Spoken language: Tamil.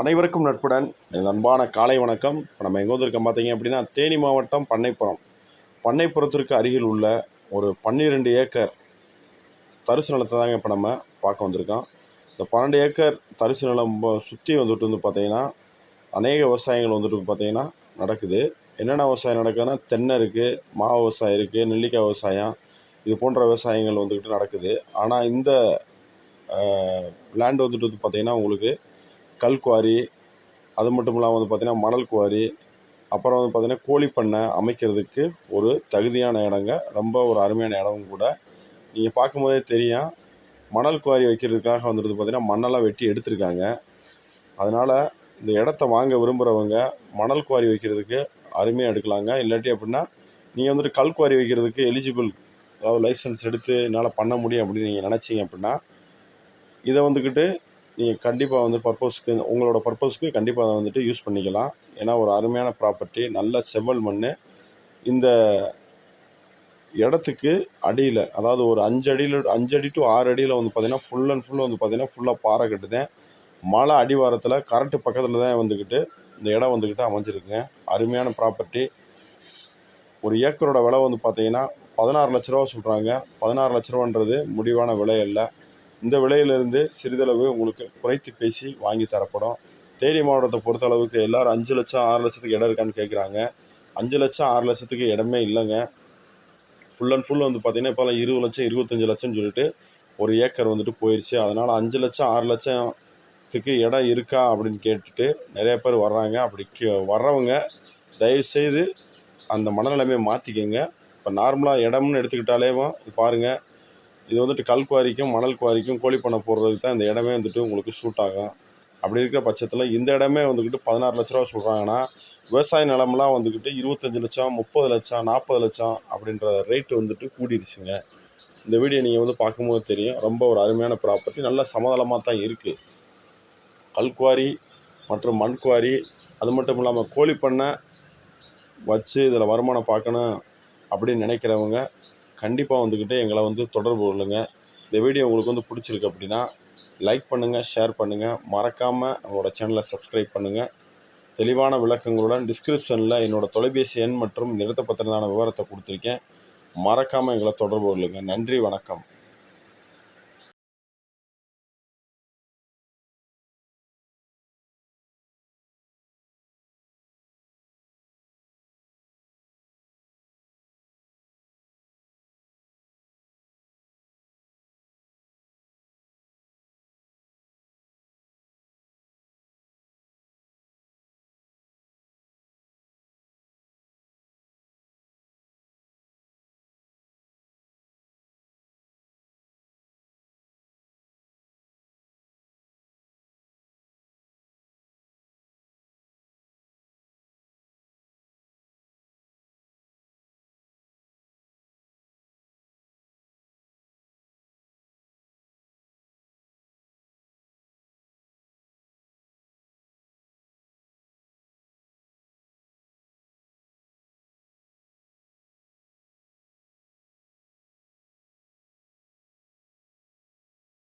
அனைவருக்கும் நட்புடன். எனது அன்பான காலை வணக்கம். இப்போ நம்ம எங்கே வந்திருக்கோம் பார்த்தீங்க அப்படின்னா தேனி மாவட்டம் பண்ணைப்புறம். பண்ணைப்புறத்திற்கு அருகில் உள்ள ஒரு பன்னிரெண்டு ஏக்கர் தரிசு நிலத்தை தாங்க இப்போ நம்ம பார்க்க வந்திருக்கோம். இந்த பன்னெண்டு ஏக்கர் தரிசு நிலம் சுற்றி வந்துட்டு வந்து பார்த்தீங்கன்னா அநேக விவசாயங்கள் வந்துட்டு பார்த்தீங்கன்னா நடக்குது. என்னென்ன விவசாயம் நடக்குதுன்னா தென்னை இருக்குது மா விவசாயம் இருக்குது நெல்லிக்காய் விவசாயம் இது போன்ற விவசாயங்கள் வந்துக்கிட்டு நடக்குது. ஆனால் இந்த லேண்ட் வந்துட்டு வந்து பார்த்தீங்கன்னா உங்களுக்கு கல் குவாரி அது மட்டும் இல்லாமல் வந்து பார்த்திங்கன்னா மணல் குவாரி அப்புறம் வந்து பார்த்திங்கன்னா கோழி பண்ணை அமைக்கிறதுக்கு ஒரு தகுதியான இடங்க ரொம்ப ஒரு அருமையான இடமும் கூட. நீங்கள் பார்க்கும்போதே தெரியும் மணல் குவாரி வைக்கிறதுக்காக வந்துட்டு பார்த்திங்கன்னா மண்ணெல்லாம் வெட்டி எடுத்திருக்காங்க. அதனால் இந்த இடத்த வாங்க விரும்புகிறவங்க மணல் குவாரி வைக்கிறதுக்கு அருமையாக எடுக்கலாங்க. இல்லாட்டி அப்படின்னா நீங்கள் வந்துட்டு கல் குவாரி வைக்கிறதுக்கு எலிஜிபிள் அதாவது லைசன்ஸ் எடுத்து என்னால் பண்ண முடியும் அப்படின்னு நீங்கள் நினச்சிங்க அப்படின்னா இதை வந்துக்கிட்டு நீங்கள் கண்டிப்பாக வந்து பர்பஸ்க்கு உங்களோட பர்பஸ்க்கு கண்டிப்பாக அதை வந்துட்டு யூஸ் பண்ணிக்கலாம். ஏன்னா ஒரு அருமையான ப்ராப்பர்ட்டி நல்ல செவ்வல் மண் இந்த இடத்துக்கு அடியில் அதாவது ஒரு அஞ்சு அடியில் அஞ்சு அடி டு ஆறு அடியில் வந்து பார்த்திங்கன்னா ஃபுல் அண்ட் ஃபுல் வந்து பார்த்திங்கன்னா ஃபுல்லாக பாறை கட்டுதேன் மலை அடிவாரத்தில் கரெக்டு பக்கத்தில் தான் வந்துக்கிட்டு இந்த இடம் வந்துக்கிட்டு அமைஞ்சிருக்குங்க அருமையான ப்ராப்பர்ட்டி ஒரு ஏக்கரோட விலை வந்து பார்த்தீங்கன்னா பதினாறு லட்ச ரூபா சொல்கிறாங்க பதினாறு லட்ச ரூபான்றது முடிவான விலை இல்லை இந்த விலையிலிருந்து சிறிதளவு உங்களுக்கு குறைத்து பேசி வாங்கி தரப்படும். தேனி மாவட்டத்தை பொறுத்தளவுக்கு எல்லோரும் அஞ்சு லட்சம் ஆறு லட்சத்துக்கு இடம் இருக்கான்னு கேட்குறாங்க அஞ்சு லட்சம் ஆறு லட்சத்துக்கு இடமே இல்லைங்க. ஃபுல் அண்ட் ஃபுல் வந்து பார்த்திங்கன்னா இப்போலாம் இருபது லட்சம் இருபத்தஞ்சி லட்சம்னு சொல்லிட்டு ஒரு ஏக்கர் வந்துட்டு போயிடுச்சு அதனால் அஞ்சு லட்சம் ஆறு லட்சத்துக்கு இடம் இருக்கா அப்படின்னு கேட்டுட்டு நிறைய பேர் வர்றாங்க. அப்படி கே- வர்றவங்க தயவுசெய்து அந்த மனநிலைமையை மாற்றிக்கோங்க இப்போ நார்மலாக இடம்னு எடுத்துக்கிட்டாலேவும் இது பாருங்கள் இது வந்துட்டு கல் குவாரிக்கும் மணல் குவாரிக்கும் கோழி பண்ணை போடுறதுக்கு தான் இந்த இடமே வந்துட்டு உங்களுக்கு சூட் ஆகும். அப்படி இருக்கிற பட்சத்தில் இந்த இடமே வந்துக்கிட்டு பதினாறு லட்ச ரூபா சொல்கிறாங்கன்னா விவசாய நிலம்லாம் வந்துக்கிட்டு இருபத்தஞ்சி லட்சம் முப்பது லட்சம் நாற்பது லட்சம் அப்படின்ற ரேட்டு வந்துட்டு கூடிருச்சுங்க. இந்த வீடியோ நீங்கள் வந்து பார்க்கும்போது தெரியும். ரொம்ப ஒரு அருமையான ப்ராப்பர்ட்டி நல்ல சமதளமாக தான் இருக்குது கல்குவாரி மற்றும் மண் குவாரி அது மட்டும் இல்லாமல் கோழி பண்ணை வச்சு இதில் வருமானம் பார்க்கணும் அப்படின்னு நினைக்கிறவங்க கண்டிப்பாக வந்துக்கிட்டு எங்களை வந்து தொடர்பு கொள்ளுங்க. இந்த வீடியோ உங்களுக்கு வந்து பிடிச்சிருக்கு அப்படின்னா லைக் பண்ணுங்கள் ஷேர் பண்ணுங்கள் மறக்காமல் நம்மளோட சேனலை சப்ஸ்கிரைப் பண்ணுங்கள் தெளிவான விளக்கங்களுடன் டிஸ்கிரிப்ஷனில் என்னோடய தொலைபேசி எண் மற்றும் நிறுத்த பத்திரதான விவரத்தை கொடுத்துருக்கேன். மறக்காமல் எங்களை தொடர்பு கொள்ளுங்கள் நன்றி வணக்கம்.